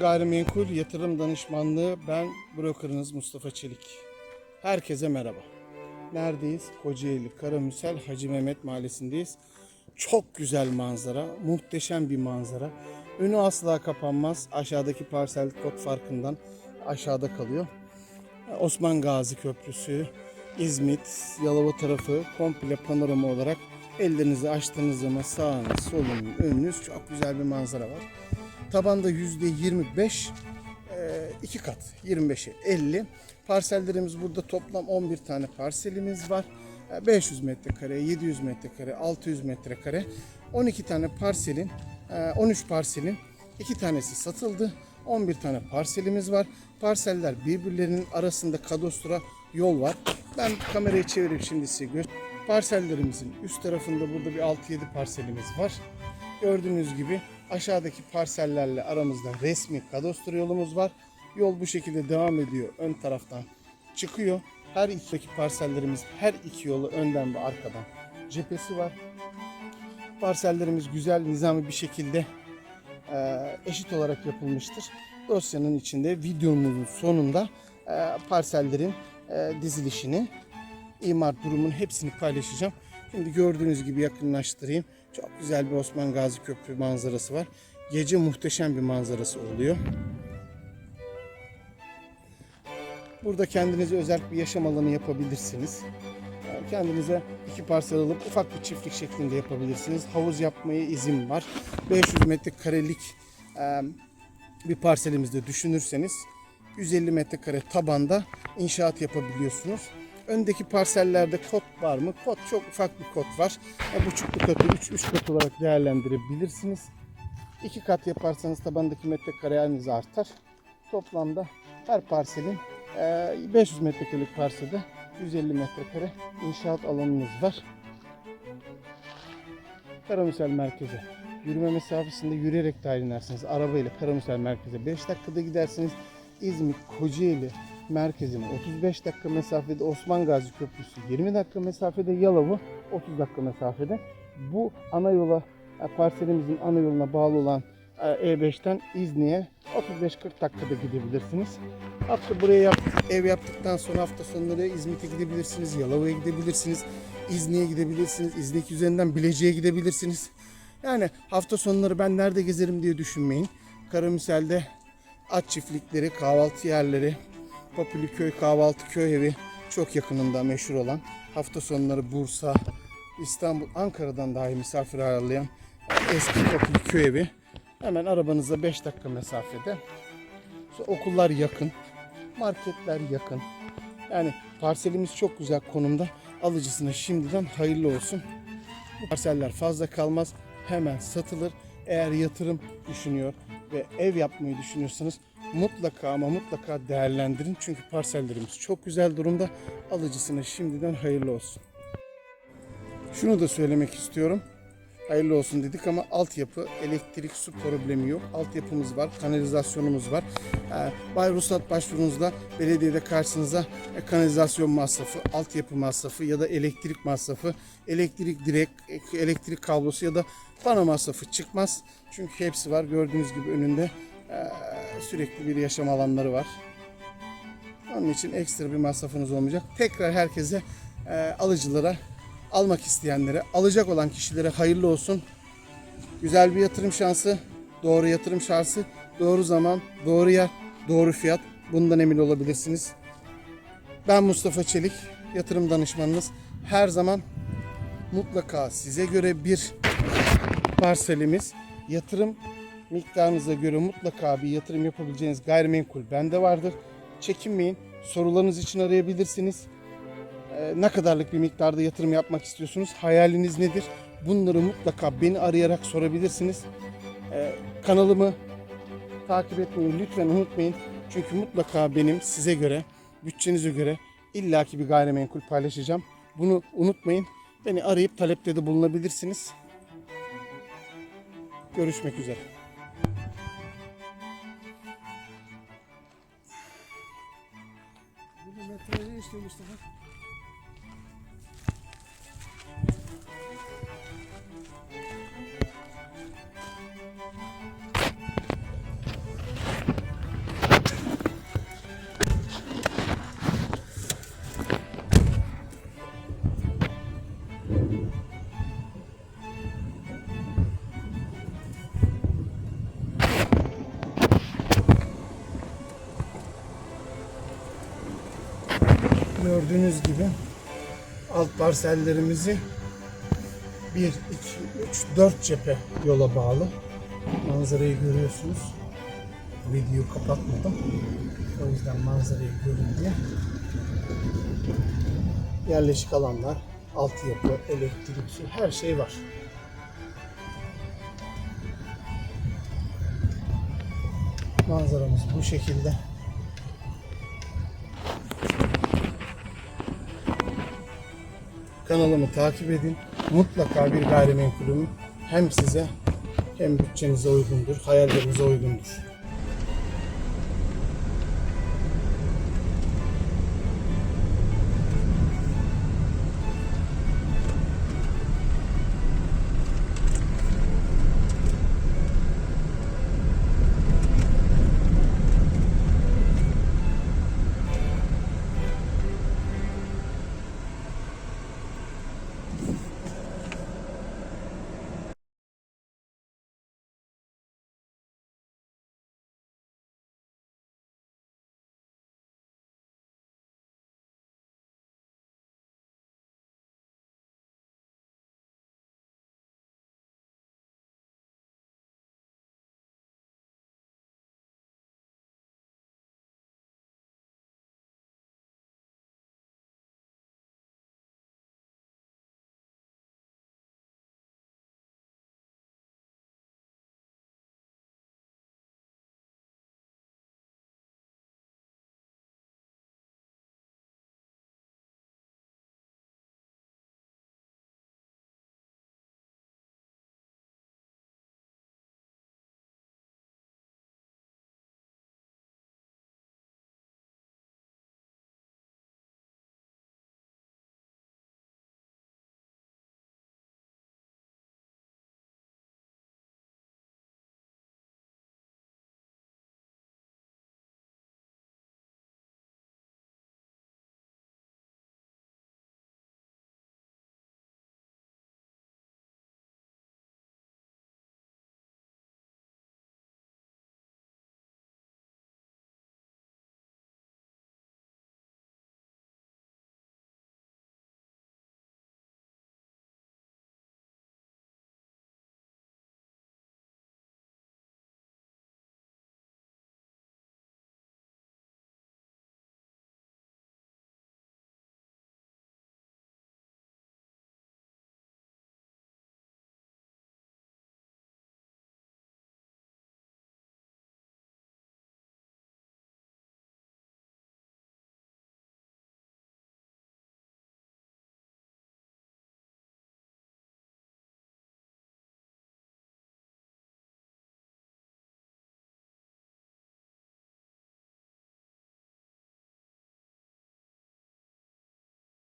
Gayrimenkul Yatırım Danışmanlığı ben brokerınız Mustafa Çelik. Herkese merhaba. Neredeyiz? Kocaeli Karamüsel Hacı Mehmet Mahallesi'ndeyiz. Çok güzel manzara, muhteşem bir manzara. Önü asla kapanmaz. Aşağıdaki parsel kod farkından aşağıda kalıyor. Osman Gazi Köprüsü, İzmit, Yalova tarafı komple panorama olarak ellerinizi açtığınız zaman sağınız, solunuz, önünüz çok güzel bir manzara var. Tabanda yüzde 25, e, iki kat 25'e 50. Parsellerimiz burada toplam 11 tane parselimiz var. E, 500 metrekare, 700 metrekare, 600 metrekare. 12 tane parselin, e, 13 parselin iki tanesi satıldı. 11 tane parselimiz var. Parseller birbirlerinin arasında kadostra yol var. Ben kamerayı çevirip şimdi size göstereyim. Parsellerimizin üst tarafında burada bir 6-7 parselimiz var. Gördüğünüz gibi aşağıdaki parsellerle aramızda resmi kadastro yolumuz var. Yol bu şekilde devam ediyor. Ön taraftan çıkıyor. Her iki parsellerimiz her iki yolu önden ve arkadan cephesi var. Parsellerimiz güzel, nizami bir şekilde e, eşit olarak yapılmıştır. Dosyanın içinde videomuzun sonunda e, parsellerin e, dizilişini, imar durumun hepsini paylaşacağım. Şimdi gördüğünüz gibi yakınlaştırayım. Çok güzel bir Osman Gazi Köprü manzarası var. Gece muhteşem bir manzarası oluyor. Burada kendinize özel bir yaşam alanı yapabilirsiniz. Kendinize iki parsel alıp ufak bir çiftlik şeklinde yapabilirsiniz. Havuz yapmaya izin var. 500 metrekarelik bir parselimizde düşünürseniz 150 metrekare tabanda inşaat yapabiliyorsunuz. Öndeki parsellerde kot var mı? Kot çok ufak bir kot var. E, buçuklu katı, üç, üç kat olarak değerlendirebilirsiniz. İki kat yaparsanız tabandaki metrekareniz artar. Toplamda her parselin e, 500 metrekarelik parselde 150 metrekare inşaat alanınız var. Karamüsel merkeze yürüme mesafesinde yürüyerek dahil inersiniz. Arabayla Karamüsel merkeze 5 dakikada gidersiniz. İzmit, Kocaeli merkezine 35 dakika mesafede Osman Gazi Köprüsü 20 dakika mesafede Yalova 30 dakika mesafede. Bu ana yola e, parselimizin ana yoluna bağlı olan e, E5'ten İzni'ye 35-40 dakikada gidebilirsiniz. Hafta buraya yap, ev yaptıktan sonra hafta sonları İzmit'e gidebilirsiniz, Yalova'ya gidebilirsiniz, İzni'ye gidebilirsiniz, İznik üzerinden Bilecik'e gidebilirsiniz. Yani hafta sonları ben nerede gezerim diye düşünmeyin. Karamüsel'de at çiftlikleri, kahvaltı yerleri, Köy kahvaltı köy evi çok yakınında meşhur olan hafta sonları Bursa, İstanbul, Ankara'dan dahi misafir ağırlayan eski köy evi hemen arabanıza 5 dakika mesafede. Okullar yakın, marketler yakın. Yani parselimiz çok güzel konumda. Alıcısına şimdiden hayırlı olsun. Bu parseller fazla kalmaz. Hemen satılır. Eğer yatırım düşünüyor ve ev yapmayı düşünüyorsanız mutlaka ama mutlaka değerlendirin. Çünkü parsellerimiz çok güzel durumda. Alıcısına şimdiden hayırlı olsun. Şunu da söylemek istiyorum. Hayırlı olsun dedik ama altyapı, elektrik, su problemi yok. Altyapımız var, kanalizasyonumuz var. Ee, Bay ruhsat başvurunuzda belediyede karşınıza e, kanalizasyon masrafı, altyapı masrafı ya da elektrik masrafı, elektrik direk, e, elektrik kablosu ya da pano masrafı çıkmaz. Çünkü hepsi var. Gördüğünüz gibi önünde sürekli bir yaşam alanları var. Onun için ekstra bir masrafınız olmayacak. Tekrar herkese e, alıcılara, almak isteyenlere, alacak olan kişilere hayırlı olsun. Güzel bir yatırım şansı, doğru yatırım şansı, doğru zaman, doğru yer, doğru fiyat. Bundan emin olabilirsiniz. Ben Mustafa Çelik, yatırım danışmanınız. Her zaman mutlaka size göre bir parselimiz, yatırım miktarınıza göre mutlaka bir yatırım yapabileceğiniz gayrimenkul bende vardır. Çekinmeyin. Sorularınız için arayabilirsiniz. Ee, ne kadarlık bir miktarda yatırım yapmak istiyorsunuz? Hayaliniz nedir? Bunları mutlaka beni arayarak sorabilirsiniz. Ee, kanalımı takip etmeyi lütfen unutmayın. Çünkü mutlaka benim size göre, bütçenize göre illaki bir gayrimenkul paylaşacağım. Bunu unutmayın. Beni arayıp talepte de bulunabilirsiniz. Görüşmek üzere. Metrajı istiyor Mustafa. Gördüğünüz gibi alt parsellerimizi 1, 2, 3, 4 cephe yola bağlı. Manzarayı görüyorsunuz. Videoyu kapatmadım. O yüzden manzarayı görün diye. Yerleşik alanlar, altyapı, elektrik, su her şey var. Manzaramız bu şekilde. Kanalımı takip edin. Mutlaka bir gayrimenkulüm hem size hem bütçenize uygundur, hayallerinize uygundur.